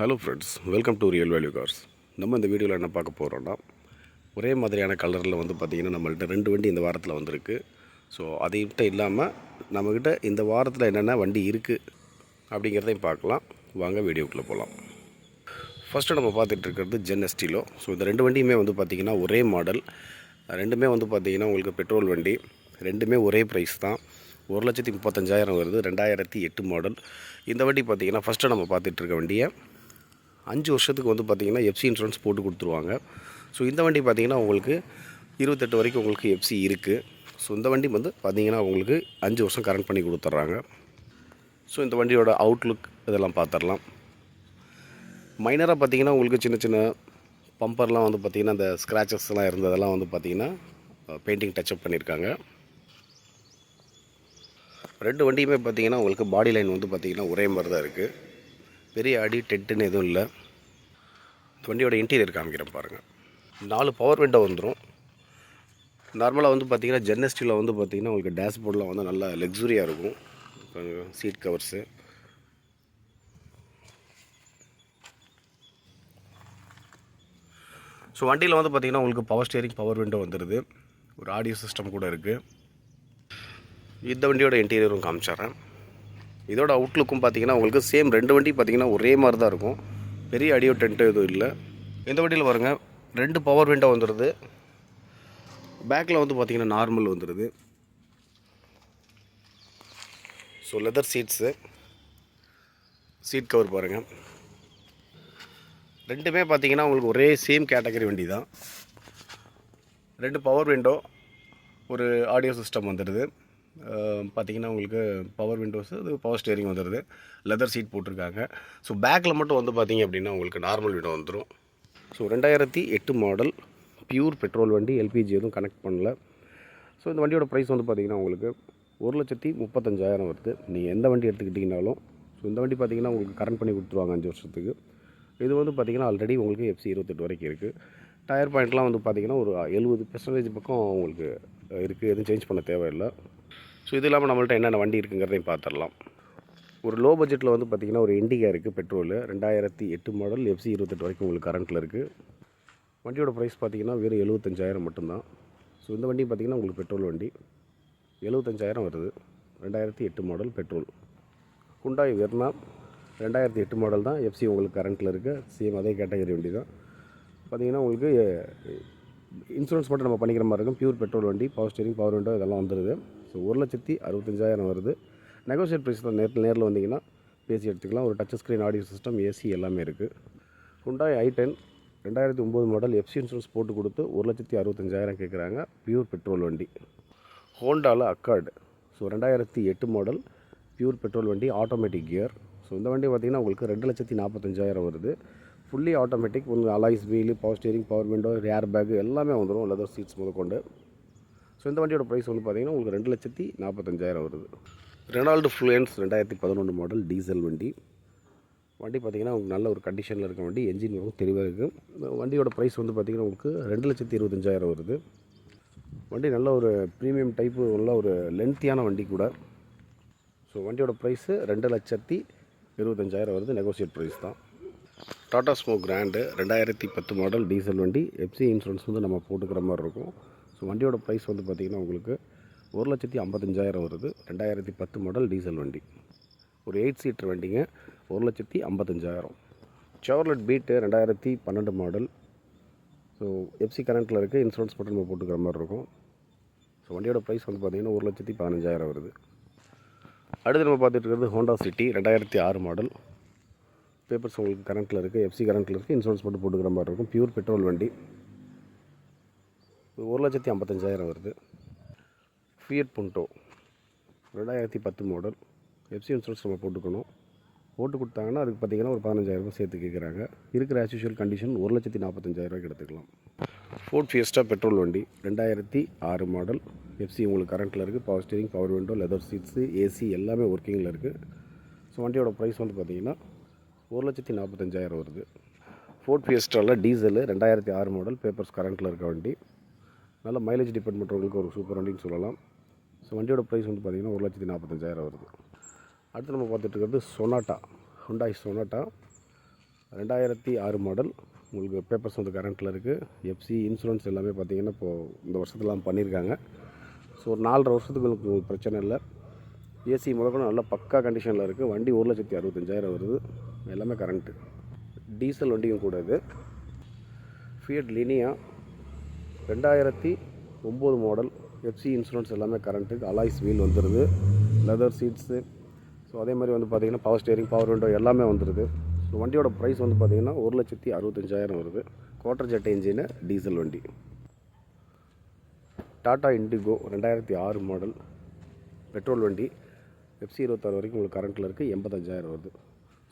Hello friends welcome to real value cars நம்ம இந்த வீடியோவில் என்ன பார்க்க போகிறோன்னா ஒரே மாதிரியான கலரில் வந்து பார்த்திங்கன்னா நம்மள்கிட்ட ரெண்டு வண்டி இந்த வாரத்தில் வந்திருக்கு. ஸோ அதைகிட்ட இல்லாமல் நம்மக்கிட்ட இந்த வாரத்தில் என்னென்ன வண்டி இருக்குது அப்படிங்கிறதையும் பார்க்கலாம். வாங்க வீடியோக்குள்ளே போகலாம் ஃபஸ்ட்டு நம்ம பார்த்துட்டு இருக்கிறது ஜென் எஸ்டிலோ ஸோ இந்த ரெண்டு வண்டியுமே வந்து பார்த்திங்கன்னா ஒரே மாடல் ரெண்டுமே வந்து பார்த்திங்கன்னா உங்களுக்கு பெட்ரோல் வண்டி. ரெண்டுமே ஒரே ப்ரைஸ் தான். ஒரு லட்சத்தி முப்பத்தஞ்சாயிரம் வருது ரெண்டாயிரத்தி எட்டு மாடல் இந்த வண்டி பார்த்திங்கன்னா ஃபஸ்ட்டு நம்ம பார்த்துட்ருக்க வண்டியை அஞ்சு வருஷத்துக்கு வந்து பார்த்திங்கன்னா எஃப்சி இன்சூரன்ஸ் போட்டு கொடுத்துருவாங்க. ஸோ இந்த வண்டி பார்த்திங்கன்னா உங்களுக்கு இருபத்தெட்டு வரைக்கும் உங்களுக்கு எஃப்சி இருக்குது ஸோ இந்த வண்டி வந்து பார்த்திங்கன்னா உங்களுக்கு அஞ்சு வருஷம் கரண்ட் பண்ணி கொடுத்துட்றாங்க. ஸோ இந்த வண்டியோட அவுட்லுக் இதெல்லாம் பார்த்துடலாம். மைனராக பார்த்தீங்கன்னா உங்களுக்கு சின்ன சின்ன பம்பர்லாம் வந்து பார்த்திங்கன்னா அந்த ஸ்க்ராச்சஸ்லாம் இருந்ததெல்லாம் வந்து பார்த்திங்கன்னா பெயிண்டிங் டச்சப் பண்ணியிருக்காங்க. ரெண்டு வண்டியுமே பார்த்தீங்கன்னா உங்களுக்கு பாடி லைன் வந்து பார்த்திங்கன்னா ஒரே மாதிரி தான் இருக்குது பெரிய அடி டெட்டுன்னு எதுவும் இல்லை. இந்த வண்டியோட இன்டீரியர் காமிக்கிறேன் பாருங்கள் நாலு பவர் விண்டோ வந்துடும் நார்மலாக வந்து பார்த்திங்கன்னா ஜென்னஸ்டியில் வந்து பார்த்திங்கன்னா உங்களுக்கு டேஷ்போர்டில் வந்து நல்லா லக்ஸுரியாக இருக்கும். சீட் கவர்ஸு ஸோ வண்டியில் வந்து பார்த்திங்கன்னா உங்களுக்கு பவர் ஸ்டியரிங் பவர் விண்டோ வந்துடுது ஒரு ஆடியோ சிஸ்டம் கூட இருக்குது இந்த வண்டியோட இன்டீரியரும் காமிச்சிட்றேன். இதோட அவுட்லுக்கும் பார்த்தீங்கன்னா உங்களுக்கு சேம் ரெண்டு வண்டி பார்த்தீங்கன்னா ஒரே மாதிரி தான் இருக்கும். பெரிய அடியோ டென்ட்டு எதுவும் இல்லை. இந்த வண்டியில் பாருங்கள் ரெண்டு பவர் விண்டோ வந்துடுது பேக்கில் வந்து பார்த்தீங்கன்னா நார்மல் வந்துடுது so leather seats seat cover பாருங்கள் ரெண்டுமே பார்த்தீங்கன்னா உங்களுக்கு ஒரே சேம் கேட்டகரி வண்டி தான். ரெண்டு பவர் விண்டோ ஒரு ஆடியோ சிஸ்டம் வந்துடுது பார்த்திங்கன்னா உங்களுக்கு பவர் விண்டோஸ் அது பவர் ஸ்டேரிங் வந்துடுது லெதர் சீட் போட்டிருக்காங்க. ஸோ பேக்கில் மட்டும் வந்து பார்த்தீங்க அப்படின்னா உங்களுக்கு நார்மல் விண்டோ வந்துடும் ஸோ ரெண்டாயிரத்தி எட்டு மாடல் பியூர் பெட்ரோல் வண்டி எல்பிஜி எதுவும் கனெக்ட் பண்ணல. ஸோ இந்த வண்டியோட ப்ரைஸ் வந்து பார்த்தீங்கன்னா உங்களுக்கு ஒரு லட்சத்தி முப்பத்தஞ்சாயிரம் வருது. நீங்கள் எந்த வண்டி எடுத்துக்கிட்டிங்கனாலும் ஸோ இந்த வண்டி பார்த்தீங்கன்னா உங்களுக்கு கரண்ட் பண்ணி கொடுத்துருவாங்க அஞ்சு வருஷத்துக்கு. இது வந்து பார்த்திங்கன்னா ஆல்ரெடி உங்களுக்கு எஃப்சி இருபத்தெட்டு வரைக்கும் இருக்குது டயர் பாயிண்ட்லாம் வந்து பார்த்திங்கன்னா ஒரு எழுபது பெர்சன்டேஜ் பக்கம் உங்களுக்கு இருக்குது எதுவும் சேஞ்ச் பண்ண தேவையில்லை. ஸோ இது இல்லாமல் நம்மள்ட்ட என்னென்ன வண்டி இருக்குங்கிறதையும் பார்த்துடலாம் ஒரு லோ பட்ஜெட்டில் வந்து பார்த்திங்கன்னா ஒரு இண்டிகா இருக்குது பெட்ரோலு ரெண்டாயிரத்தி எட்டு மாடல் எஃப்சி இருபத்தெட்டு வரைக்கும் உங்களுக்கு கரண்ட்டில் இருக்குது வண்டியோட ப்ரைஸ் பார்த்திங்கன்னா வெறும் எழுபத்தஞ்சாயிரம் மட்டும்தான். ஸோ இந்த வண்டி பார்த்திங்கன்னா உங்களுக்கு பெட்ரோல் வண்டி. எழுபத்தஞ்சாயிரம் வருது. ரெண்டாயிரத்தி எட்டு மாடல் பெட்ரோல் குண்டாய் வெர்னா ரெண்டாயிரத்தி எட்டு மாடல் தான். எஃப்சி உங்களுக்கு கரண்ட்டில் இருக்குது சேம் அதே கேட்டகரி வண்டி தான். பார்த்திங்கன்னா உங்களுக்கு இன்சூரன்ஸ் மட்டும் நம்ம பண்ணிக்கிற மாதிரி இருக்கும். பியூர் பெட்ரோல் வண்டி பவர் ஸ்டேரிங் பவர் விண்டோ இதெல்லாம் வந்துடுது ஸோ ஒரு லட்சத்தி அறுபத்தஞ்சாயிரம் வருது. நெகோசியேட் ப்ரைஸ் தான் நேரில் நேரில் வந்தீங்கன்னா பேசி எடுத்துக்கலாம். ஒரு touch screen audio system AC எல்லாமே இருக்குது ஹுண்டாய் ஐ டென் ரெண்டாயிரத்தி ஒம்பது மாடல் எஃப்சி இன்சூரன்ஸ் போட்டு கொடுத்து ஒரு லட்சத்தி அறுபத்தஞ்சாயிரம் கேட்குறாங்க பியூர் பெட்ரோல் வண்டி. ஹோண்டாவில் அக்கார்டு ஸோ ரெண்டாயிரத்தி எட்டு மாடல் பியூர் பெட்ரோல் வண்டி ஆட்டோமேட்டிக் கியர் ஸோ இந்த வண்டி பார்த்திங்கன்னா உங்களுக்கு ரெண்டு லட்சத்தி நாற்பத்தஞ்சாயிரம் வருது. ஃபுல்லி ஆட்டோமேட்டிக் உங்களுக்கு alloys wheel power steering power window air bag எல்லாமே வந்துடும் லெதர் சீட்ஸ் முதற்கொண்டு. ஸோ இந்த வண்டியோட ப்ரைஸ் வந்து பார்த்திங்கன்னா உங்களுக்கு ரெண்டு லட்சத்தி நாற்பத்தஞ்சாயிரம் வருது. ரெனால்டு ஃப்ளூயன்ஸ் ரெண்டாயிரத்தி பதினொன்று மாடல் டீசல் வண்டி. வண்டி பார்த்திங்கன்னா உங்களுக்கு நல்ல ஒரு கண்டிஷனில் இருக்க வண்டி என்ஜின் ரொம்ப தெளிவாக இருக்குது வண்டியோட ப்ரைஸ் வந்து பார்த்திங்கன்னா உங்களுக்கு ரெண்டு லட்சத்தி இருபத்தஞ்சாயிரம் வருது. வண்டி நல்ல ஒரு ப்ரீமியம் டைப்பு உள்ள ஒரு லென்த்தியான வண்டி கூட. ஸோ வண்டியோட ப்ரைஸு ரெண்டு லட்சத்தி இருபத்தஞ்சாயிரம் வருது. நெகோசியேட் ப்ரைஸ் தான். டாடா ஸ்மோக் கிராண்டு ரெண்டாயிரத்தி பத்து மாடல் டீசல் வண்டி. எஃப்சி இன்சூரன்ஸ் வந்து நம்ம போட்டுக்கிற மாதிரி இருக்கும். ஸோ வண்டியோட ப்ரைஸ் வந்து பார்த்திங்கன்னா உங்களுக்கு ஒரு லட்சத்தி ஐம்பத்தஞ்சாயிரம் வருது. ரெண்டாயிரத்தி பத்து மாடல் டீசல் வண்டி. ஒரு எயிட் சீட்டர் வண்டிங்க ஒரு லட்சத்தி ஐம்பத்தஞ்சாயிரம். செவர்லெட் பீட்டு ரெண்டாயிரத்தி பன்னெண்டு மாடல் ஸோ எஃப்சி கரண்ட்டில் இருக்குது இன்சூரன்ஸ் மட்டும் நம்ம போட்டுக்கிற மாதிரி இருக்கும். ஸோ வண்டியோட ப்ரைஸ் வந்து பார்த்திங்கன்னா ஒரு லட்சத்தி பதினஞ்சாயிரம் வருது. அடுத்து நம்ம பார்த்துட்டு இருக்கிறது ஹோண்டா சிட்டி ரெண்டாயிரத்தி ஆறு மாடல் பேப்பர்ஸ் உங்களுக்கு கரண்ட்டில் இருக்குது எஃப்சி கரண்ட்டில் இருக்குது இன்சூரன்ஸ் மட்டும் போட்டுக்கிற மாதிரி இருக்கும். பியூர் பெட்ரோல் வண்டி. ஒரு லட்சத்தி ஐம்பத்தஞ்சாயிரம் வருது. ஃபியட் புண்டோ ரெண்டாயிரத்தி பத்து மாடல் எஃப்சி இன்சூரன்ஸ் நம்ம போட்டுக்கணும். போட்டு கொடுத்தாங்கன்னா அதுக்கு பார்த்தீங்கன்னா ஒரு பதினஞ்சாயிரம் சேர்த்து கேட்குறாங்க. இருக்கிற அஸ்யூஷுவல் கண்டிஷன் ஒரு லட்சத்தி நாற்பத்தஞ்சாயிரரூவாய்க்கு எடுத்துக்கலாம். ஃபோர்ட் ஃபியஸ்டா பெட்ரோல் வண்டி ரெண்டாயிரத்தி ஆறு மாடல் எஃப்சி உங்களுக்கு கரண்ட்டில் இருக்குது power steering power window leather seats AC எல்லாமே ஒர்க்கிங்கில் இருக்குது ஸோ வண்டியோட ப்ரைஸ் வந்து பார்த்திங்கன்னா ஒரு லட்சத்தி நாற்பத்தஞ்சாயிரம் வருது. ஃபோர்ட் ஃபியஸ்டாவில் டீசலு ரெண்டாயிரத்தி ஆறு மாடல் பேப்பர்ஸ் கரண்ட்டில் இருக்க வண்டி. நல்ல மைலேஜ் டிபெண்ட் பண்ணுறவங்களுக்கு ஒரு சூப்பர் வண்டின்னு சொல்லலாம். ஸோ வண்டியோட ப்ரைஸ் வந்து பார்த்திங்கன்னா ஒரு லட்சத்தி நாற்பத்தஞ்சாயிரம் வருது. அடுத்து நம்ம பார்த்துட்டு இருக்கிறது சொனாட்டா ஹுண்டாய் சொனாட்டா ரெண்டாயிரத்தி ஆறு மாடல் உங்களுக்கு பேப்பர்ஸ் வந்து கரண்ட்டில் இருக்குது எஃப்சி இன்சூரன்ஸ் எல்லாமே பார்த்தீங்கன்னா இப்போது இந்த வருஷத்துலாம் பண்ணியிருக்காங்க ஸோ ஒரு நாலரை வருஷத்துக்கு உங்களுக்கு பிரச்சனை இல்லை. ஏசி முதற்கொண்டு நல்ல பக்கா கண்டிஷனில் இருக்குது வண்டி ஒரு லட்சத்தி அறுபத்தஞ்சாயிரம் வருது. எல்லாமே கரண்ட்டு டீசல் வண்டியும் கூட இது. ஃபியட் லினியா ரெண்டாயிரத்தி ஒம்பது மாடல் எஃப்சி இன்சூரன்ஸ் எல்லாமே கரண்ட்டுக்கு அலாய்ஸ் வீல் வந்துடுது லெதர் சீட்ஸு ஸோ அதே மாதிரி வந்து பார்த்திங்கன்னா பவர் ஸ்டேரிங் பவர் விண்டோ எல்லாமே வந்துடுது ஸோ வண்டியோட ப்ரைஸ் வந்து பார்த்திங்கன்னா ஒரு லட்சத்தி அறுபத்தஞ்சாயிரம் வருது. குவார்டர் ஜெட் இன்ஜினு டீசல் வண்டி. டாட்டா இண்டிகோ ரெண்டாயிரத்தி ஆறு மாடல் பெட்ரோல் வண்டி எஃப்சி இருபத்தாறு வரைக்கும் உங்களுக்கு கரண்ட்டில் இருக்குது எண்பத்தஞ்சாயிரம் வருது.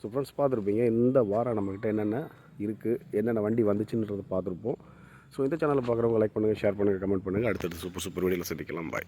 ஸோ ஃப்ரெண்ட்ஸ் பார்த்துருப்பீங்க இந்த வாரம் நம்மக்கிட்ட என்னென்ன இருக்குது என்னென்ன வண்டி வந்துச்சுன்றதை பார்த்துருப்போம். ஸோ இந்த சேனலை பார்க்குறவங்க லைக் பண்ணுங்கள் ஷேர் பண்ணுங்கள் கமெண்ட் பண்ணுங்கள் அடுத்தடுத்து சூப்பர் சூப்பர் வீடியோவில் சந்திக்கலாம். பாய்